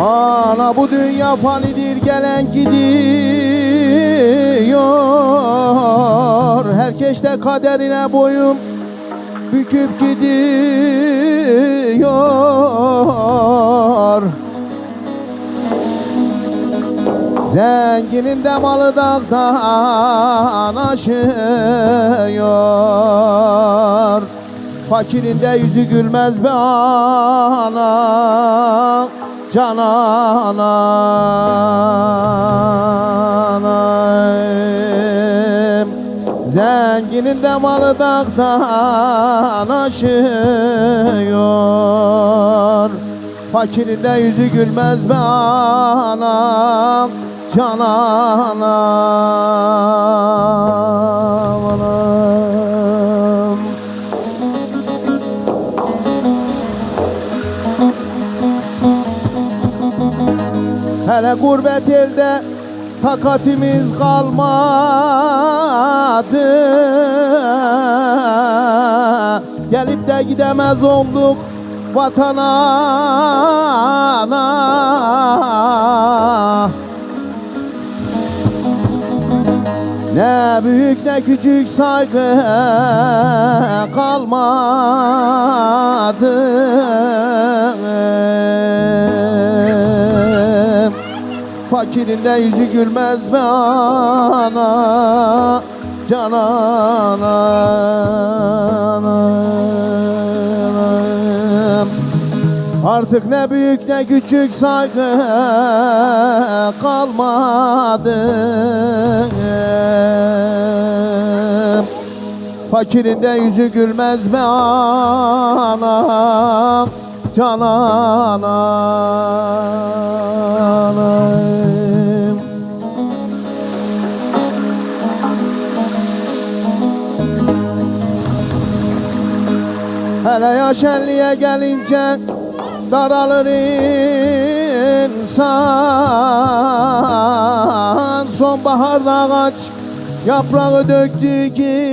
Ana bu dünya fanidir gelen gidiyor. Herkes de kaderine boyun büküp gidiyor. Zenginin de malı dağdan aşıyor. Fakirin de yüzü gülmez be ana Cananayım Zenginin de malı dağdan aşıyor. Fakirin de yüzü gülmez be anam. Canan Hele gurbet elde takatimiz kalmadı Gelip de gidemez olduk vatana ana. Ne büyük ne küçük saygı kalmadı Fakirin de yüzü gülmez be ana Canan anam Artık ne büyük ne küçük saygı kalmadı. Fakirin de yüzü gülmez be ana Canan Hele yaşenliğe gelince daralır insan. Sonbaharda ağaç yaprağı döktüğü gibi.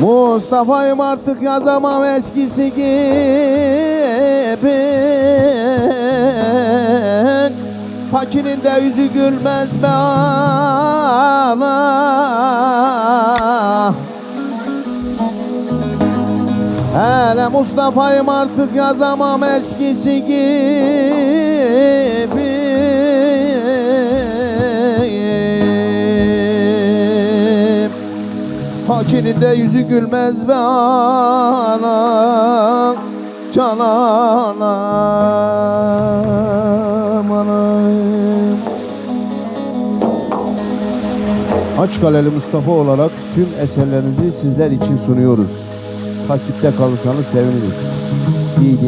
Mustafa'yım artık yazamam eskisi gibi Fakirin de yüzü gülmez be ana Hele Mustafa'yım artık yazamam eskisi gibi. Fakirin de yüzü gülmez be ana Canan anam anam Aç Kaleli Mustafa olarak tüm eserlerinizi sizler için sunuyoruz. Takipte kalırsanız seviniriz. İyi